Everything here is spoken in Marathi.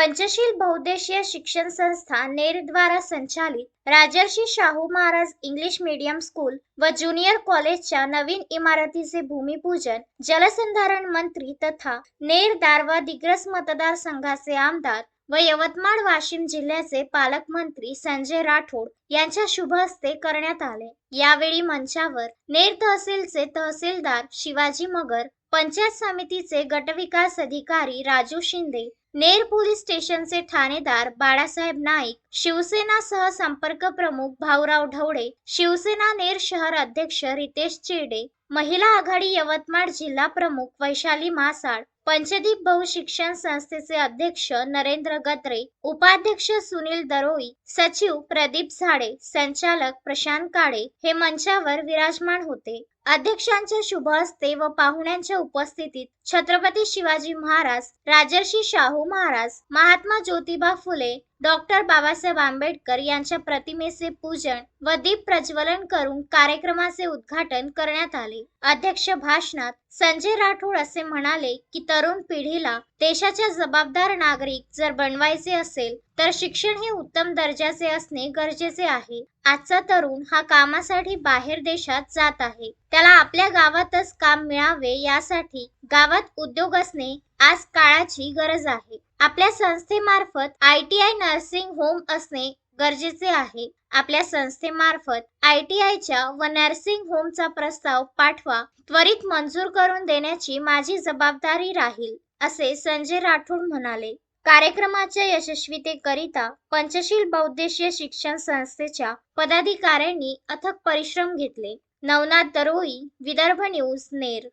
पंचशील बहुद्देशीय शिक्षण संस्था नेरद्वारा संचालित Rajarshi Shahu Maharaj English medium school व ज्युनियर कॉलेजच्या नवीन इमारतीचे भूमिपूजन जलसंधारण मंत्री तथा नेर दारवा दिग्रस मतदारसंघाचे आमदार व यवतमाळ वाशिम जिल्ह्याचे पालकमंत्री संजय राठोड यांच्या शुभ हस्ते करण्यात आले. यावेळी मंचावर नेर तहसीलचे तहसीलदार शिवाजी मगर पंचायत समितीचे गटविकास अधिकारी राजू शिंदे नेर पोलीस स्टेशनचे ठाणेदार बाळासाहेब नाईक शिवसेना सह संपर्क प्रमुख भाऊराव ढवळे शिवसेना नेर शहर अध्यक्ष रितेश चेडे महिला आघाडी यवतमाळ जिल्हा प्रमुख वैशाली मासाळ पंचदीप बहुशिक्षण संस्थेचे अध्यक्ष नरेंद्र गत्रे उपाध्यक्ष सुनील दरोई सचिव प्रदीप झाडे संचालक प्रशांत काळे हे मंचावर विराजमान होते. अध्यक्षांच्या शुभ हस्ते व पाहुण्यांच्या उपस्थितीत छत्रपती शिवाजी महाराज राजर्षी शाहू महाराज महात्मा ज्योतिबा फुले डॉक्टर बाबासाहेब आंबेडकर यांच्या प्रतिमेचे पूजन व दीप प्रज्वलन करून कार्यक्रमाचे उद्घाटन करण्यात आले. अध्यक्ष भाषणात संजय राठोड असे म्हणाले की तरुण पिढीला देशाच्या जबाबदार नागरिक जर बनवायचे असेल तर शिक्षण हे उत्तम दर्जाचे असणे गरजेचे आहे. आजचा तरुण हा कामासाठी बाहेर देशात जात आहे. त्याला आपल्या गावातच काम मिळावे यासाठी गावात उद्योग असणे आज काळाची गरज आहे. आपल्या संस्थेमार्फत I T I nursing home असणे गरजेचे आहे. आपल्या संस्थेमार्फत आय टी आयच्या व नर्सिंग होमचा प्रस्ताव पाठवा. त्वरित मंजूर करून देण्याची माझी जबाबदारी राहील असे संजय राठोड म्हणाले. कार्यक्रमाच्या यशस्वीतेकरिता पंचशील बौद्देशीय शिक्षण संस्थेच्या पदाधिकाऱ्यांनी अथक परिश्रम घेतले. नवनाथ दरोई विदर्भ न्यूज नेर.